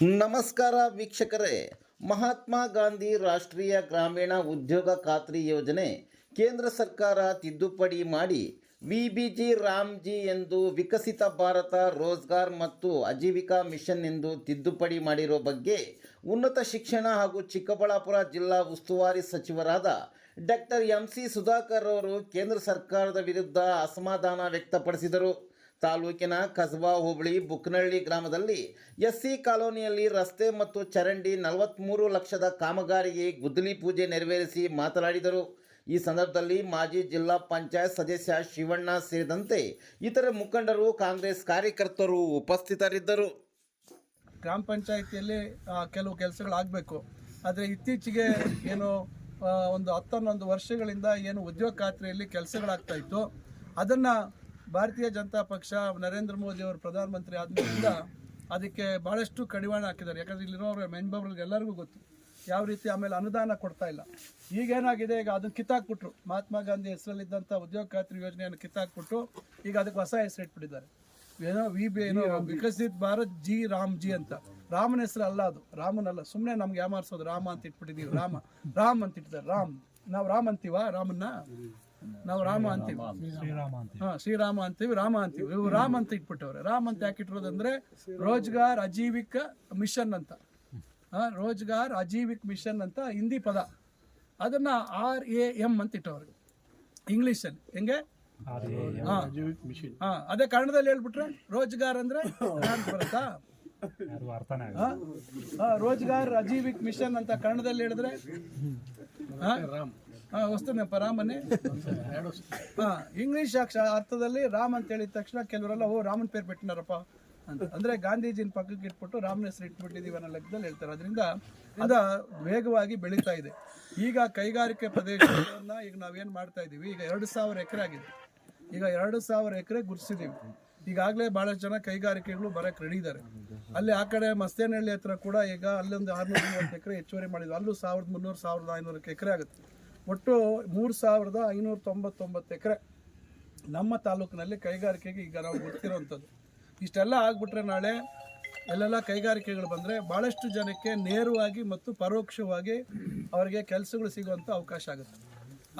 ನಮಸ್ಕಾರ ವೀಕ್ಷಕರೇ. ಮಹಾತ್ಮ ಗಾಂಧಿ ರಾಷ್ಟ್ರೀಯ ಗ್ರಾಮೀಣ ಉದ್ಯೋಗ ಖಾತ್ರಿ ಯೋಜನೆ ಕೇಂದ್ರ ಸರ್ಕಾರ ತಿದ್ದುಪಡಿ ಮಾಡಿ ವಿ ಬಿ ಜಿ ರಾಮ್ಜಿ ಎಂದು ವಿಕಸಿತ ಭಾರತ, ರೋಜ್ಗಾರ್ ಮತ್ತು ಆಜೀವಿಕಾ ಮಿಷನ್ ಎಂದು ತಿದ್ದುಪಡಿ ಮಾಡಿರೋ ಬಗ್ಗೆ ಉನ್ನತ ಶಿಕ್ಷಣ ಹಾಗೂ ಚಿಕ್ಕಬಳ್ಳಾಪುರ ಜಿಲ್ಲಾ ಉಸ್ತುವಾರಿ ಸಚಿವರಾದ ಡಾಕ್ಟರ್ ಎಂ ಸಿ ಸುಧಾಕರ್ ಅವರು ಕೇಂದ್ರ ಸರ್ಕಾರದ ವಿರುದ್ಧ ಅಸಮಾಧಾನ ವ್ಯಕ್ತಪಡಿಸಿದರು. ತಾಲೂಕಿನ ಕಸಬಾ ಹೋಬಳಿ ಬುಕ್ನಹಳ್ಳಿ ಗ್ರಾಮದಲ್ಲಿ ಎಸ್ಸಿ ಕಾಲೋನಿಯಲ್ಲಿ ರಸ್ತೆ ಮತ್ತು ಚರಂಡಿ ನಲವತ್ತ್ಮೂರು ಲಕ್ಷದ ಕಾಮಗಾರಿಗೆ ಗುದ್ದಲಿ ಪೂಜೆ ನೆರವೇರಿಸಿ ಮಾತನಾಡಿದರು. ಈ ಸಂದರ್ಭದಲ್ಲಿ ಮಾಜಿ ಜಿಲ್ಲಾ ಪಂಚಾಯತ್ ಸದಸ್ಯ ಶಿವಣ್ಣ ಸೇರಿದಂತೆ ಇತರ ಮುಖಂಡರು, ಕಾಂಗ್ರೆಸ್ ಕಾರ್ಯಕರ್ತರು ಉಪಸ್ಥಿತರಿದ್ದರು. ಗ್ರಾಮ ಪಂಚಾಯಿತಿಯಲ್ಲಿ ಕೆಲವು ಕೆಲಸಗಳಾಗಬೇಕು. ಆದರೆ ಇತ್ತೀಚೆಗೆ ಏನು ಒಂದು ಹತ್ತೊಂದೊಂದು ವರ್ಷಗಳಿಂದ ಏನು ಉದ್ಯೋಗ ಖಾತ್ರಿಯಲ್ಲಿ ಕೆಲಸಗಳಾಗ್ತಾ ಇತ್ತು. ಅದನ್ನು ಭಾರತೀಯ ಜನತಾ ಪಕ್ಷ ನರೇಂದ್ರ ಮೋದಿ ಅವರು ಪ್ರಧಾನಮಂತ್ರಿ ಆದ್ಮೇಲಿಂದ ಅದಕ್ಕೆ ಭಾಳಷ್ಟು ಕಡಿವಾಣ ಹಾಕಿದ್ದಾರೆ. ಯಾಕಂದ್ರೆ ಇಲ್ಲಿರೋರು ಮೆಂಬರ್ಗಳಿಗೆ ಎಲ್ಲರಿಗೂ ಗೊತ್ತು. ಯಾವ ರೀತಿ ಆಮೇಲೆ ಅನುದಾನ ಕೊಡ್ತಾ ಇಲ್ಲ. ಈಗೇನಾಗಿದೆ? ಈಗ ಅದನ್ನು ಕಿತ್ತಾಕ್ಬಿಟ್ರು. ಮಹಾತ್ಮ ಗಾಂಧಿ ಹೆಸರಲ್ಲಿದ್ದಂಥ ಉದ್ಯೋಗ ಖಾತ್ರಿ ಯೋಜನೆಯನ್ನು ಕಿತ್ತಾಕ್ಬಿಟ್ಟು ಈಗ ಅದಕ್ಕೆ ಹೊಸ ಹೆಸರು ಇಟ್ಬಿಟ್ಟಿದ್ದಾರೆ. ಏನೋ ವಿ ಬಿ ಏನೋ ವಿಕಸಿತ್ ಭಾರತ್ ಜಿ ರಾಮ್ ಜಿ ಅಂತ. ರಾಮನ ಹೆಸರು ಅಲ್ಲ ಅದು. ರಾಮನಲ್ಲ. ಸುಮ್ಮನೆ ನಮ್ಗೆ ಯಾಮಾರಿಸೋದು? ರಾಮ ಅಂತ ಇಟ್ಬಿಟ್ಟಿದ್ದೀವಿ. ರಾಮ. ರಾಮ್ ಅಂತ ಇಟ್ಟಿದ್ದಾರೆ. ರಾಮ್. ನಾವು ರಾಮ್ ಅಂತೀವ? ರಾಮನ್ನ? ನಾವು ರಾಮ ಅಂತೀವಿ. ಹಾ ಶ್ರೀರಾಮ ಅಂತೀವಿ ರಾಮ ಅಂತೀವಿ. ಇವು ರಾಮ್ ಅಂತ ಇಟ್ಬಿಟ್ಟವ್ರೆ. ರಾಮ್ ಅಂತ ಯಾಕೆ ಇಟ್ಟಿರೋದಂದ್ರೆ ರೋಜ್ಗಾರ್ ಅಜೀವಿಕ ಮಿಷನ್ ಅಂತ. ಹಾ ರೋಜ್ಗಾರ್ ಅಜೀವಿಕ್ ಮಿಷನ್ ಅಂತ ಹಿಂದಿ ಪದ. ಅದನ್ನ ಆರ್ ಎ ಎಂ ಅಂತ ಇಟ್ಟವ್ರೆ. ಇಂಗ್ಲಿಷಲ್ಲಿ. ಹೆಂಗೆ? ಹಾ. ಅದೇ ಕನ್ನಡದಲ್ಲಿ ಹೇಳ್ಬಿಟ್ರೆ ರೋಜ್ಗಾರ್ ಅಂದ್ರೆ ಬರುತ್ತಾ? ಹಾ? ಹಾ, ರೋಜ್ಗಾರ್ ಅಜೀವಿಕ್ ಮಿಷನ್ ಅಂತ ಕನ್ನಡದಲ್ಲಿ ಹೇಳಿದ್ರೆ? ಹಾ ವಸ್ತುನಪ್ಪ ರಾಮನೇ. ಹಾ, ಇಂಗ್ಲಿಷ್ ಅಕ್ಷ ಅರ್ಥದಲ್ಲಿ ರಾಮ್ ಅಂತ ಹೇಳಿದ ತಕ್ಷಣ ಕೆಲವರೆಲ್ಲ, ಓ, ರಾಮನ್ ಪೇರ್ ಬಿಟ್ಟಿನಾರಪ್ಪ ಅಂತ. ಅಂದ್ರೆ ಗಾಂಧೀಜಿನ ಪಕ್ಕಕ್ಕೆ ಇಟ್ಬಿಟ್ಟು ರಾಮನ ಹೆಸರು ಇಟ್ಬಿಟ್ಟಿದೀವಿ ಅನ್ನೋ ಲೆಕ್ಕದಲ್ಲಿ ಹೇಳ್ತಾರೆ. ಅದರಿಂದ ಇಂದ ವೇಗವಾಗಿ ಬೆಳೀತಾ ಇದೆ. ಈಗ ಕೈಗಾರಿಕೆ ಪ್ರದೇಶಗಳನ್ನ ಈಗ ನಾವೇನ್ ಮಾಡ್ತಾ ಇದೀವಿ? ಈಗ ಎರಡು ಸಾವಿರ ಎಕರೆ ಆಗಿದೆ. ಈಗ ಎರಡು ಸಾವಿರ ಎಕರೆ ಗುರ್ಸಿದೀವಿ. ಈಗಾಗಲೇ ಬಹಳಷ್ಟು ಜನ ಕೈಗಾರಿಕೆಗಳು ಬರಕ್ಕೆ ರೆಡಿ ಇದ್ದಾರೆ ಅಲ್ಲಿ ಆ ಕಡೆ ಮಸ್ತೇನಹಳ್ಳಿ ಹತ್ರ ಕೂಡ ಈಗ ಅಲ್ಲೊಂದು ಆರ್ನೂರ ಮೂವತ್ತು ಎಕರೆ ಹೆಚ್ಚುವರಿ ಮಾಡಿದ್ವಿ. ಅಲ್ಲೂ ಸಾವಿರದ ಮುನ್ನೂರು, ಸಾವಿರದ ಐನೂರಕ್ಕೆ ಎಕರೆ ಆಗುತ್ತೆ. ಒಟ್ಟು ಮೂರು ಸಾವಿರದ ಐನೂರ ತೊಂಬತ್ತೊಂಬತ್ತು ಎಕರೆ ನಮ್ಮ ತಾಲೂಕಿನಲ್ಲಿ ಕೈಗಾರಿಕೆಗೆ ಈಗ ನಾವು ಗೊತ್ತಿರೋವಂಥದ್ದು ಇಷ್ಟೆಲ್ಲ ಆಗ್ಬಿಟ್ರೆ ನಾಳೆ ಎಲ್ಲೆಲ್ಲ ಕೈಗಾರಿಕೆಗಳು ಬಂದರೆ ಭಾಳಷ್ಟು ಜನಕ್ಕೆ ನೇರವಾಗಿ ಮತ್ತು ಪರೋಕ್ಷವಾಗಿ ಅವರಿಗೆ ಕೆಲಸಗಳು ಸಿಗುವಂಥ ಅವಕಾಶ ಆಗುತ್ತೆ.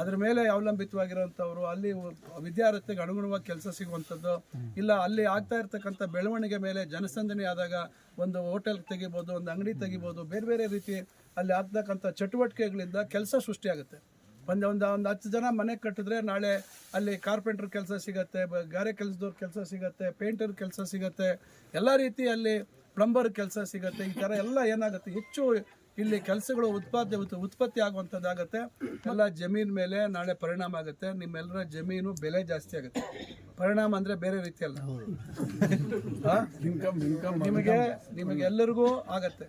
ಅದ್ರ ಮೇಲೆ ಅವಲಂಬಿತವಾಗಿರುವಂಥವ್ರು ಅಲ್ಲಿ ವಿದ್ಯಾರ್ಥಿಗೆ ಅನುಗುಣವಾಗಿ ಕೆಲಸ ಸಿಗುವಂಥದ್ದು, ಇಲ್ಲ ಅಲ್ಲಿ ಆಗ್ತಾ ಇರ್ತಕ್ಕಂಥ ಬೆಳವಣಿಗೆ ಮೇಲೆ ಜನಸಂದಣಿ ಆದಾಗ ಒಂದು ಹೋಟೆಲ್ ತೆಗಿಬೋದು, ಒಂದು ಅಂಗಡಿ ತೆಗಿಬೋದು, ಬೇರೆ ಬೇರೆ ರೀತಿ ಅಲ್ಲಿ ಆಗ್ತಕ್ಕಂಥ ಚಟುವಟಿಕೆಗಳಿಂದ ಕೆಲಸ ಸೃಷ್ಟಿಯಾಗುತ್ತೆ. ಒಂದು ಒಂದು ಒಂದು ಹತ್ತು ಜನ ಮನೆ ಕಟ್ಟಿದ್ರೆ ನಾಳೆ ಅಲ್ಲಿ ಕಾರ್ಪೆಂಟ್ರ್ ಕೆಲಸ ಸಿಗತ್ತೆ ಗಾರೆ ಕೆಲಸದವ್ರ ಕೆಲಸ ಸಿಗತ್ತೆ ಪೇಂಟರ್ ಕೆಲಸ ಸಿಗತ್ತೆ ಎಲ್ಲ ರೀತಿ ಅಲ್ಲಿ ಪ್ಲಂಬರ್ ಕೆಲಸ ಸಿಗತ್ತೆ ಈ ಥರ ಎಲ್ಲ ಏನಾಗುತ್ತೆ ಹೆಚ್ಚು ಇಲ್ಲಿ ಕೆಲಸಗಳು ಉತ್ಪಾದ ಉತ್- ಉತ್ಪತ್ತಿ ಆಗುವಂಥದ್ದಾಗತ್ತೆ ಎಲ್ಲ ಜಮೀನ್ ಮೇಲೆ ನಾಳೆ ಪರಿಣಾಮ ಆಗುತ್ತೆ ನಿಮ್ಮೆಲ್ಲರ ಜಮೀನು ಬೆಲೆ ಜಾಸ್ತಿ ಆಗುತ್ತೆ. ಪರಿಣಾಮ ಅಂದರೆ ಬೇರೆ ರೀತಿ ಅಲ್ಲ. ಆ? ನಿಮಗೆ ನಿಮಗೆ ಎಲ್ಲರಿಗೂ ಆಗತ್ತೆ.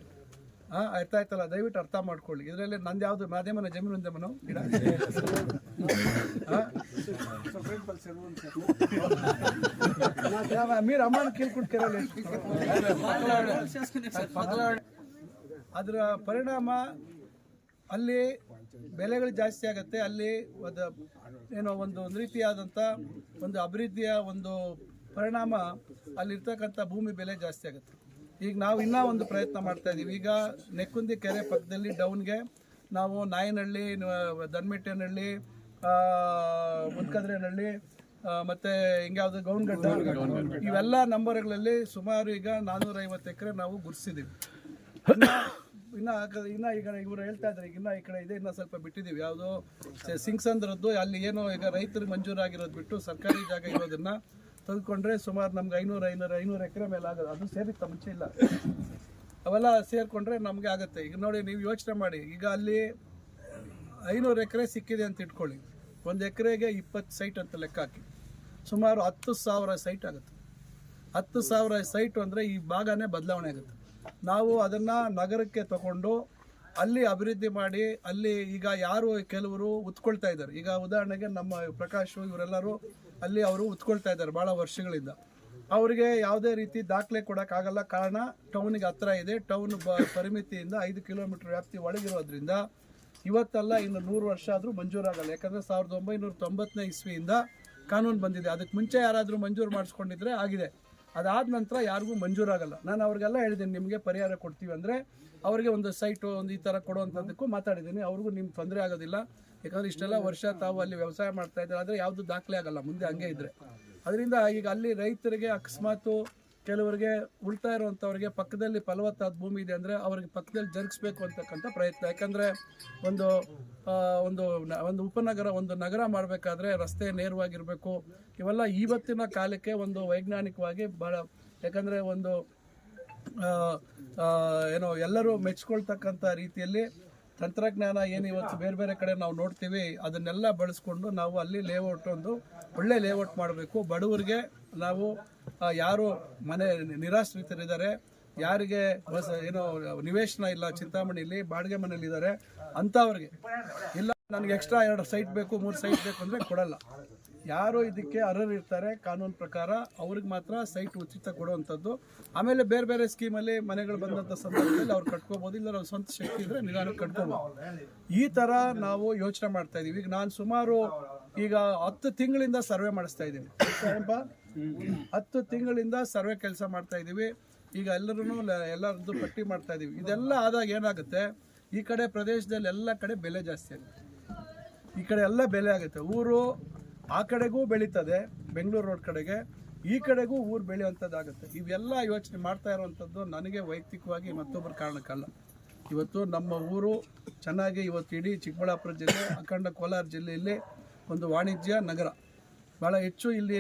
ಹಾ ಅರ್ಥ ಆಯ್ತಲ್ಲ ದಯವಿಟ್ಟು ಅರ್ಥ ಮಾಡ್ಕೊಳ್ಳಿ ಇದರಲ್ಲಿ ನಂದು ಯಾವುದು ಮಾಧ್ಯಮನ ಜಮೀನು ಒಂದೇಮನು ಗಿಡ ಹಾ? ಯಾವ- ಮೀರ್ ಅಮ್ಮನ ಕೇಳ್ಕೊಂಡು ಕೇರಳಿ ಅದರ ಪರಿಣಾಮ ಅಲ್ಲಿ ಬೆಲೆಗಳು ಜಾಸ್ತಿ ಆಗುತ್ತೆ ಅಲ್ಲಿ ಒಂದು ಏನೋ ಒಂದು ರೀತಿಯಾದಂಥ ಒಂದು ಅಭಿವೃದ್ಧಿಯ ಒಂದು ಪರಿಣಾಮ ಅಲ್ಲಿರ್ತಕ್ಕಂಥ ಭೂಮಿ ಬೆಲೆ ಜಾಸ್ತಿ ಆಗುತ್ತೆ ಈಗ ನಾವು ಇನ್ನೂ ಒಂದು ಪ್ರಯತ್ನ ಮಾಡ್ತಾ ಇದ್ದೀವಿ ಈಗ ನೆಕ್ಕುಂದಿ ಕೆರೆ ಪಕ್ಕದಲ್ಲಿ ಡೌನ್ಗೆ ನಾವು ನಾಯನಹಳ್ಳಿ ನ- ಮುನ್ಕದ್ರೆನಹಳ್ಳಿ ಮತ್ತು ಹಿಂಗ್ಯಾವುದು ಗೌನ್ಗಡ್ಡ ಇವೆಲ್ಲ ನಂಬರ್ಗಳಲ್ಲಿ ಸುಮಾರು ಈಗ ನಾನ್ನೂರೈವತ್ತು ಎಕರೆ ನಾವು ಗುರ್ಸಿದ್ದೀವಿ ಇನ್ನ ಇನ್ನ ಈಗ ಇವರು ಹೇಳ್ತಾ ಇದ್ದಾರೆ ಈಗ ಇನ್ನ ಈ ಕಡೆ ಇದೆ ಇನ್ನ ಸ್ವಲ್ಪ ಬಿಟ್ಟಿದ್ದೀವಿ ಯಾವುದೋ ಸಿಂಗ್ಸಂದ್ರದ್ದು ಅಲ್ಲಿ ಏನೋ ಈಗ ರೈತರಿಗೆ ಮಂಜೂರಾಗಿರೋದು ಬಿಟ್ಟು ಸರ್ಕಾರಿ ಜಾಗ ಇರೋದನ್ನ ತೆಗೆದುಕೊಂಡ್ರೆ ಸುಮಾರು ನಮ್ಗೆ ಐನೂರು ಐನೂರು ಐನೂರು ಎಕರೆ ಮೇಲೆ ಆಗೋದು. ಅದು ಸೇರಿತ್ತ ಮುಂಚೆ ಇಲ್ಲ. ಅವೆಲ್ಲ ಸೇರಿಕೊಂಡ್ರೆ ನಮಗೆ ಆಗುತ್ತೆ. ಈಗ ನೋಡಿ, ನೀವು ಯೋಚನೆ ಮಾಡಿ. ಈಗ ಅಲ್ಲಿ ಐನೂರು ಎಕರೆ ಸಿಕ್ಕಿದೆ ಅಂತ ಇಟ್ಕೊಳ್ಳಿ. ಒಂದು ಎಕರೆಗೆ ಇಪ್ಪತ್ತು ಸೈಟ್ ಅಂತ ಲೆಕ್ಕ ಹಾಕಿ. ಸುಮಾರು ಹತ್ತು ಸಾವಿರ ಸೈಟ್ ಆಗುತ್ತೆ. ಹತ್ತು ಸಾವಿರ ಸೈಟು ಅಂದರೆ ಈ ಭಾಗನೇ ಬದಲಾವಣೆ ಆಗುತ್ತೆ. ನಾವು ಅದನ್ನು ನಗರಕ್ಕೆ ತಗೊಂಡು ಅಲ್ಲಿ ಅಭಿವೃದ್ಧಿ ಮಾಡಿ, ಅಲ್ಲಿ ಈಗ ಯಾರು ಕೆಲವರು ಉತ್ಕೊಳ್ತಾ ಇದ್ದಾರೆ. ಈಗ ಉದಾಹರಣೆಗೆ ನಮ್ಮ ಪ್ರಕಾಶ್ ಇವರೆಲ್ಲರೂ ಅಲ್ಲಿ ಅವರು ಉತ್ಕೊಳ್ತಾ ಇದ್ದಾರೆ ಭಾಳ ವರ್ಷಗಳಿಂದ. ಅವರಿಗೆ ಯಾವುದೇ ರೀತಿ ದಾಖಲೆ ಕೊಡೋಕ್ಕಾಗಲ್ಲ ಕಾರಣ ಟೌನಿಗೆ ಹತ್ರ ಇದೆ. ಟೌನ್ ಬ ಪರಿಮಿತಿಯಿಂದ ಐದು ಕಿಲೋಮೀಟರ್ ವ್ಯಾಪ್ತಿ ಒಳಗಿರೋದ್ರಿಂದ ಇವತ್ತಲ್ಲ ಇನ್ನು ನೂರು ವರ್ಷ ಆದರೂ ಮಂಜೂರಾಗಲ್ಲ. ಯಾಕಂದರೆ ಸಾವಿರದ ಒಂಬೈನೂರ ತೊಂಬತ್ತನೇ ಇಸ್ವಿಯಿಂದ ಕಾನೂನು ಬಂದಿದೆ. ಅದಕ್ಕೆ ಮುಂಚೆ ಯಾರಾದರೂ ಮಂಜೂರು ಮಾಡಿಸ್ಕೊಂಡಿದ್ರೆ ಆಗಿದೆ. ಅದಾದ ನಂತರ ಯಾರಿಗೂ ಮಂಜೂರಾಗಲ್ಲ. ನಾನು ಅವ್ರಿಗೆಲ್ಲ ಹೇಳಿದ್ದೀನಿ, ನಿಮಗೆ ಪರಿಹಾರ ಕೊಡ್ತೀವಿ. ಅಂದರೆ ಅವರಿಗೆ ಒಂದು ಸೈಟು ಒಂದು ಈ ಥರ ಕೊಡುವಂಥದ್ದಕ್ಕೂ ಮಾತಾಡಿದ್ದೀನಿ. ಅವ್ರಿಗೂ ನಿಮ್ಗೆ ತೊಂದರೆ ಆಗೋದಿಲ್ಲ. ಯಾಕಂದರೆ ಇಷ್ಟೆಲ್ಲ ವರ್ಷ ತಾವು ಅಲ್ಲಿ ವ್ಯವಸಾಯ ಮಾಡ್ತಾ ಇದ್ದಾರೆ. ಆದರೆ ಯಾವುದು ದಾಖಲೆ ಆಗಲ್ಲ, ಮುಂದೆ ಹಂಗೆ ಇದ್ದರೆ ಅದರಿಂದ ಈಗ ಅಲ್ಲಿ ರೈತರಿಗೆ ಅಕಸ್ಮಾತು ಕೆಲವರಿಗೆ ಉಳ್ತಾ ಇರುವಂಥವ್ರಿಗೆ ಪಕ್ಕದಲ್ಲಿ ಫಲವತ್ತಾದ ಭೂಮಿ ಇದೆ ಅಂದರೆ ಅವ್ರಿಗೆ ಪಕ್ಕದಲ್ಲಿ ಜರುಗಿಸ್ಬೇಕು ಅಂತಕ್ಕಂಥ ಪ್ರಯತ್ನ. ಯಾಕಂದರೆ ಒಂದು ಒಂದು ಒಂದು ಉಪನಗರ, ಒಂದು ನಗರ ಮಾಡಬೇಕಾದ್ರೆ ರಸ್ತೆ ನೇರವಾಗಿರಬೇಕು. ಇವೆಲ್ಲ ಇವತ್ತಿನ ಕಾಲಕ್ಕೆ ಒಂದು ವೈಜ್ಞಾನಿಕವಾಗಿ ಭಾಳ ಯಾಕಂದರೆ ಒಂದು ಏನೋ ಎಲ್ಲರೂ ಮೆಚ್ಕೊಳ್ತಕ್ಕಂಥ ರೀತಿಯಲ್ಲಿ ತಂತ್ರಜ್ಞಾನ ಏನು ಇವತ್ತು ಬೇರೆ ಬೇರೆ ಕಡೆ ನಾವು ನೋಡ್ತೀವಿ, ಅದನ್ನೆಲ್ಲ ಬಳಸ್ಕೊಂಡು ನಾವು ಅಲ್ಲಿ ಲೇಔಟ್ ಒಂದು ಒಳ್ಳೆ ಲೇಔಟ್ ಮಾಡಬೇಕು. ಬಡವರಿಗೆ ನಾವು ಯಾರು ಮನೆ ನಿರಾಶ್ರಿತರಿದ್ದಾರೆ, ಯಾರಿಗೆ ಏನು ನಿವೇಶನ ಇಲ್ಲ ಚಿಂತಾಮಣಿಯಲ್ಲಿ ಬಾಡಿಗೆ ಮನೆಯಲ್ಲಿ ಇದ್ದಾರೆ, ಅಂಥವ್ರಿಗೆ. ಇಲ್ಲ, ನನಗೆ ಎಕ್ಸ್ಟ್ರಾ ಎರಡು ಸೈಟ್ ಬೇಕು, ಮೂರು ಸೈಟ್ ಬೇಕು ಅಂದರೆ ಕೊಡಲ್ಲ. ಯಾರು ಇದಕ್ಕೆ ಅರ್ಹರಿರ್ತಾರೆ ಕಾನೂನು ಪ್ರಕಾರ ಅವ್ರಿಗೆ ಮಾತ್ರ ಸೈಟ್ ಉಚಿತ ಕೊಡುವಂಥದ್ದು. ಆಮೇಲೆ ಬೇರೆ ಬೇರೆ ಸ್ಕೀಮಲ್ಲಿ ಮನೆಗಳು ಬಂದಂಥ ಸಂದರ್ಭದಲ್ಲಿ ಅವ್ರು ಕಟ್ಕೋಬೋದು ಇಲ್ಲ ಅವ್ರ ಸ್ವಂತ ಶಕ್ತಿ ಇದ್ದರೆ ನಿಧಾನ ಕಟ್ಕೋಬೋದು. ಈ ಥರ ನಾವು ಯೋಚನೆ ಮಾಡ್ತಾ ಇದೀವಿ. ಈಗ ನಾನು ಸುಮಾರು ಈಗ ಹತ್ತು ತಿಂಗಳಿಂದ ಸರ್ವೆ ಮಾಡಿಸ್ತಾ ಇದ್ದೀನಿ ಹತ್ತು ತಿಂಗಳಿಂದ ಸರ್ವೆ ಕೆಲಸ ಮಾಡ್ತಾ ಇದ್ದೀವಿ ಈಗ ಎಲ್ಲರೂ ಎಲ್ಲರದ್ದು ಪಟ್ಟಿ ಮಾಡ್ತಾ ಇದೀವಿ. ಇದೆಲ್ಲ ಆದಾಗ ಏನಾಗುತ್ತೆ? ಈ ಕಡೆ ಪ್ರದೇಶದಲ್ಲಿ ಎಲ್ಲ ಕಡೆ ಬೆಲೆ ಜಾಸ್ತಿ ಆಗುತ್ತೆ. ಈ ಕಡೆ ಎಲ್ಲ ಬೆಲೆ ಆಗುತ್ತೆ. ಊರು ಆ ಕಡೆಗೂ ಬೆಳೀತದೆ, ಬೆಂಗಳೂರು ರೋಡ್ ಕಡೆಗೆ. ಈ ಕಡೆಗೂ ಊರು ಬೆಳೆಯುವಂಥದ್ದಾಗುತ್ತೆ. ಇವೆಲ್ಲ ಯೋಚನೆ ಮಾಡ್ತಾ ಇರುವಂಥದ್ದು ನನಗೆ ವೈಯಕ್ತಿಕವಾಗಿ ಮತ್ತೊಬ್ಬರ ಕಾರಣಕ್ಕಲ್ಲ. ಇವತ್ತು ನಮ್ಮ ಊರು ಚೆನ್ನಾಗಿ ಇವತ್ತು ಇಡೀ ಚಿಕ್ಕಬಳ್ಳಾಪುರ ಜಿಲ್ಲೆ, ಅಖಂಡ ಕೋಲಾರ ಜಿಲ್ಲೆಯಲ್ಲಿ ಒಂದು ವಾಣಿಜ್ಯ ನಗರ. ಭಾಳ ಹೆಚ್ಚು ಇಲ್ಲಿ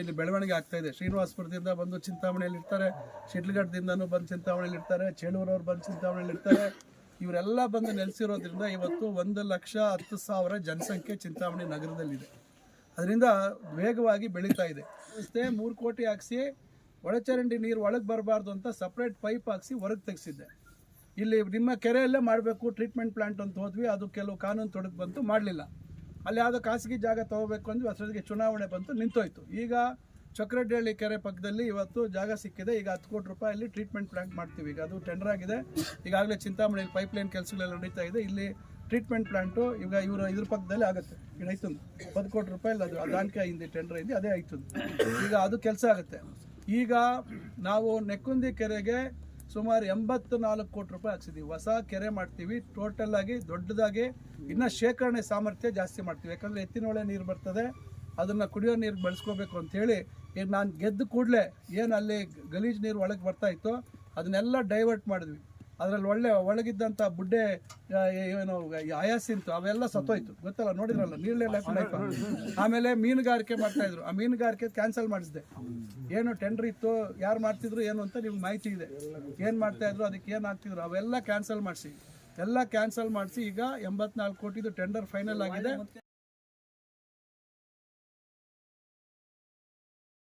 ಇಲ್ಲಿ ಬೆಳವಣಿಗೆ ಆಗ್ತಾ ಇದೆ. ಶ್ರೀನಿವಾಸಪುರದಿಂದ ಬಂದು ಚಿಂತಾಮಣಿಯಲ್ಲಿ ಇರ್ತಾರೆ, ಶಿಡ್ಲಘಟ್ಟದಿಂದನೂ ಬಂದು ಚಿಂತಾಮಣಿಯಲ್ಲಿ ಇರ್ತಾರೆ, ಚೇಳೂರವ್ರು ಬಂದು ಚಿಂತಾಮಣಿಯಲ್ಲಿ ಇರ್ತಾರೆ. ಇವರೆಲ್ಲ ಬಂದು ನೆಲೆಸಿರೋದ್ರಿಂದ ಇವತ್ತು ಒಂದು ಲಕ್ಷ ಹತ್ತು ಸಾವಿರ ಜನಸಂಖ್ಯೆ ಚಿಂತಾಮಣಿ ನಗರದಲ್ಲಿದೆ. ಅದರಿಂದ ವೇಗವಾಗಿ ಬೆಳೀತಾ ಇದೆ. ಅಷ್ಟೇ ಮೂರು ಕೋಟಿ ಹಾಕ್ಸಿ, ಒಳಚರಂಡಿ ನೀರು ಒಳಗೆ ಬರಬಾರ್ದು ಅಂತ ಸಪ್ರೇಟ್ ಪೈಪ್ ಹಾಕ್ಸಿ ಹೊರಗೆ ತೆಗೆಸಿದ್ದೆ. ಇಲ್ಲಿ ನಿಮ್ಮ ಕೆರೆಯಲ್ಲೇ ಮಾಡಬೇಕು ಟ್ರೀಟ್ಮೆಂಟ್ ಪ್ಲಾಂಟ್ ಅಂತ ಹೋದ್ವಿ, ಅದು ಕೆಲವು ಕಾನೂನು ತೊಡಕು ಬಂತು, ಮಾಡಲಿಲ್ಲ. ಅಲ್ಲಿ ಯಾವುದೋ ಖಾಸಗಿ ಜಾಗ ತಗೋಬೇಕು ಅಂದ್ರೆ ಅಷ್ಟೊತ್ತಿಗೆ ಚುನಾವಣೆ ಬಂತು, ನಿಂತೋಯ್ತು. ಈಗ ಚಕ್ರಡ್ಡಹಳ್ಳಿ ಕೆರೆ ಪಕ್ಕದಲ್ಲಿ ಇವತ್ತು ಜಾಗ ಸಿಕ್ಕಿದೆ. ಈಗ ಹತ್ತು ಕೋಟಿ ರೂಪಾಯಲ್ಲಿ ಟ್ರೀಟ್ಮೆಂಟ್ ಪ್ಲಾಂಟ್ ಮಾಡ್ತೀವಿ. ಈಗ ಅದು ಟೆಂಡರ್ ಆಗಿದೆ. ಈಗಾಗಲೇ ಚಿಂತಾಮಣಿಯಲ್ಲಿ ಪೈಪ್ಲೈನ್ ಕೆಲಸಗಳೆಲ್ಲ ನಡೀತಾ ಇದೆ. ಇಲ್ಲಿ ಟ್ರೀಟ್ಮೆಂಟ್ ಪ್ಲಾಂಟು ಈಗ ಇವರ ಇದ್ರ ಪಕ್ಕದಲ್ಲಿ ಆಗುತ್ತೆ. ಈಗ ಆಯ್ತು ಹತ್ತು ಕೋಟಿ ರೂಪಾಯಿ ಅದು ಅದಾನಿಕೆ ಹಿಂದೆ ಟೆಂಡರ್ ಇದೆ, ಅದೇ ಆಯ್ತು ಈಗ ಅದು ಕೆಲಸ ಆಗುತ್ತೆ. ಈಗ ನಾವು ನೆಕ್ಕುಂದಿ ಕೆರೆಗೆ ಸುಮಾರು ಎಂಬತ್ತು ನಾಲ್ಕು ಕೋಟಿ ರೂಪಾಯಿ ಹಾಕ್ಸಿದ್ದೀವಿ ಹೊಸ ಕೆರೆ ಮಾಡ್ತೀವಿ. ಟೋಟಲ್ ಆಗಿ ದೊಡ್ಡದಾಗಿ ಇನ್ನು ಶೇಖರಣೆ ಸಾಮರ್ಥ್ಯ ಜಾಸ್ತಿ ಮಾಡ್ತೀವಿ. ಯಾಕಂದರೆ ಎತ್ತಿನೊಳೆ ನೀರು ಬರ್ತದೆ. ಅದನ್ನು ಕುಡಿಯೋ ನೀರು ಬಳಸ್ಕೋಬೇಕು ಅಂತೇಳಿ ಈಗ ನಾನು ಗೆದ್ದು ಕೂಡಲೇ ಏನು ಅಲ್ಲಿ ಗಲೀಜು ನೀರು ಒಳಗೆ ಬರ್ತಾ ಇತ್ತು ಅದನ್ನೆಲ್ಲ ಡೈವರ್ಟ್ ಮಾಡಿದ್ವಿ. ಅದರಲ್ಲಿ ಒಳ್ಳೆ ಒಳಗಿದ್ದಂಥ ಬುಡ್ಡೆ ಏನು ಆಯಾಸಿಂತು ಅವೆಲ್ಲ ಸತ್ತೋಯ್ತು. ಗೊತ್ತಲ್ಲ, ನೋಡಿದ್ರಲ್ಲ ನೀರಲ್ಲೇ ಲೈಫ್ ಲೈಫ್ ಆಮೇಲೆ ಮೀನುಗಾರಿಕೆ ಮಾಡ್ತಾ ಇದ್ರು. ಆ ಮೀನುಗಾರಿಕೆ ಕ್ಯಾನ್ಸಲ್ ಮಾಡಿಸಿದೆ. ಏನು ಟೆಂಡರ್ ಇತ್ತು, ಯಾರು ಮಾಡ್ತಿದ್ರು, ಏನು ಅಂತ ನಿಮ್ಗೆ ಮಾಹಿತಿ ಇದೆ. ಏನು ಮಾಡ್ತಾ ಇದ್ರು, ಅದಕ್ಕೆ ಏನು ಆಗ್ತಿದ್ರು, ಅವೆಲ್ಲ ಕ್ಯಾನ್ಸಲ್ ಮಾಡಿಸಿ. ಎಲ್ಲ ಕ್ಯಾನ್ಸಲ್ ಮಾಡಿಸಿ, ಈಗ ಎಂಬತ್ನಾಲ್ಕು ಕೋಟಿದು ಟೆಂಡರ್ ಫೈನಲ್ ಆಗಿದೆ.